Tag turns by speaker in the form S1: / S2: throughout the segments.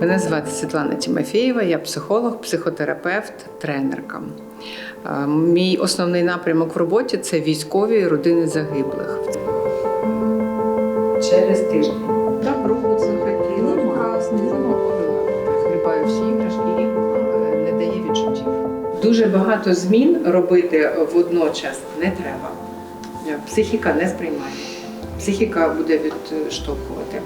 S1: Мене звати Світлана Тімофєєва, я психолог, психотерапевт, тренерка. Е, Мій основний напрямок в роботі це військові і родини загиблих. Через тиждень. Руку захотіла, згрібаю всі іграшки е, не дає відчуттів. Дуже багато змін робити водночас не треба. Психіка не сприймає. Психіка буде відштовхувати.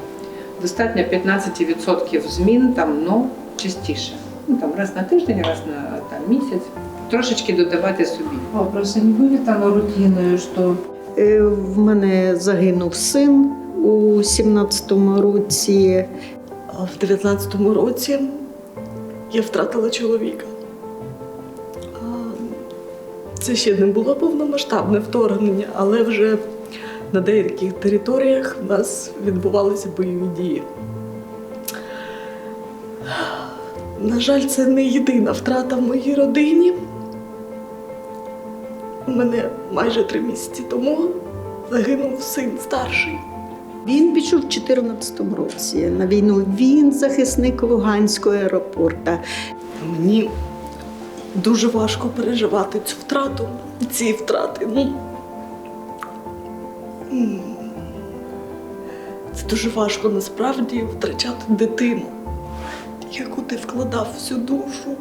S1: Достатньо 15% змін там, ну, частіше. Ну, там, раз на тиждень, раз на там, місяць. Трошечки додавати собі.
S2: Вопрос, а не будет оно рутиной, что
S3: Е, В мене загинув син у 17-му році.
S4: А в 19-му році я втратила чоловіка. Це ще не було повномасштабне вторгнення, але вже на деяких територіях в нас відбувалися бойові дії. На жаль, це не єдина втрата в моїй родині. У мене майже три місяці тому загинув син старший.
S3: Він пішов в 14-му році на війну. Він захисник Луганського аеропорту.
S4: Мені дуже важко переживати цю втрату, ці втрати. Ну, це дуже важко насправді втрачати дитину, яку ти вкладав всю душу.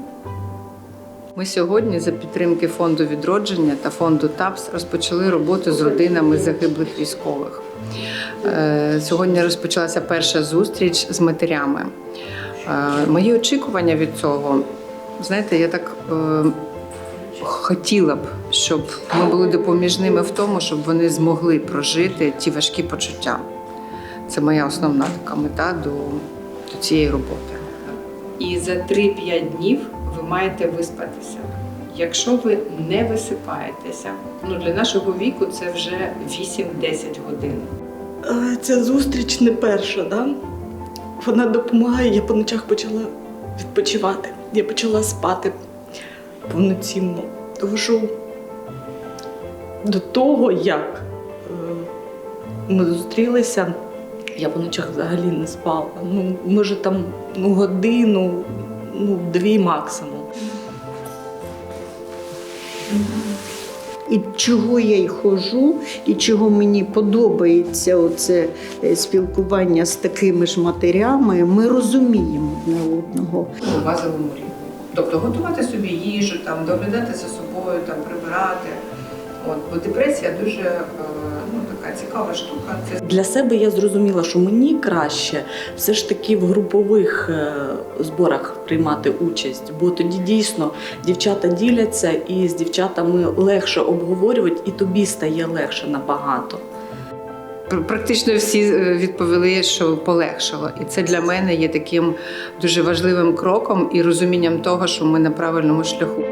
S1: Ми сьогодні за підтримки фонду відродження та фонду ТАПС розпочали роботу з родинами загиблих військових. Е, Сьогодні розпочалася перша зустріч з матерями. Е, Мої очікування від цього, знаєте, я так е, хотіла б, щоб ми були допоміжними в тому, щоб вони змогли прожити ті важкі почуття. Це моя основна така мета до, до цієї роботи. І за 3-5 днів ви маєте виспатися. Якщо ви не висипаєтеся, ну для нашого віку це вже 8-10 годин.
S4: Е, Ця зустріч не перша, да? вона допомагає. Я по ночах почала відпочивати. Я почала спати повноцінно. Тому що до того, як е, ми зустрілися, я по ночах взагалі не спала. Ну, може, там ну, годину, ну, дві максимум.
S3: І чого я й ходжу, і чого мені подобається оце е, спілкування з такими ж матерями, ми розуміємо одне одного.
S1: У базовому рівні. Тобто готувати собі їжу, там, доглядати за собою, там, прибирати. От, бо депресія дуже е, ну, така цікава штука. Це
S4: Для себе я зрозуміла, що мені краще все ж таки в групових е, зборах приймати участь, бо тоді дійсно дівчата діляться і з дівчатами легше обговорювати, і тобі стає легше набагато.
S1: Практично всі е, відповіли, що полегшало. І це для мене є таким дуже важливим кроком і розумінням того, що ми на правильному шляху.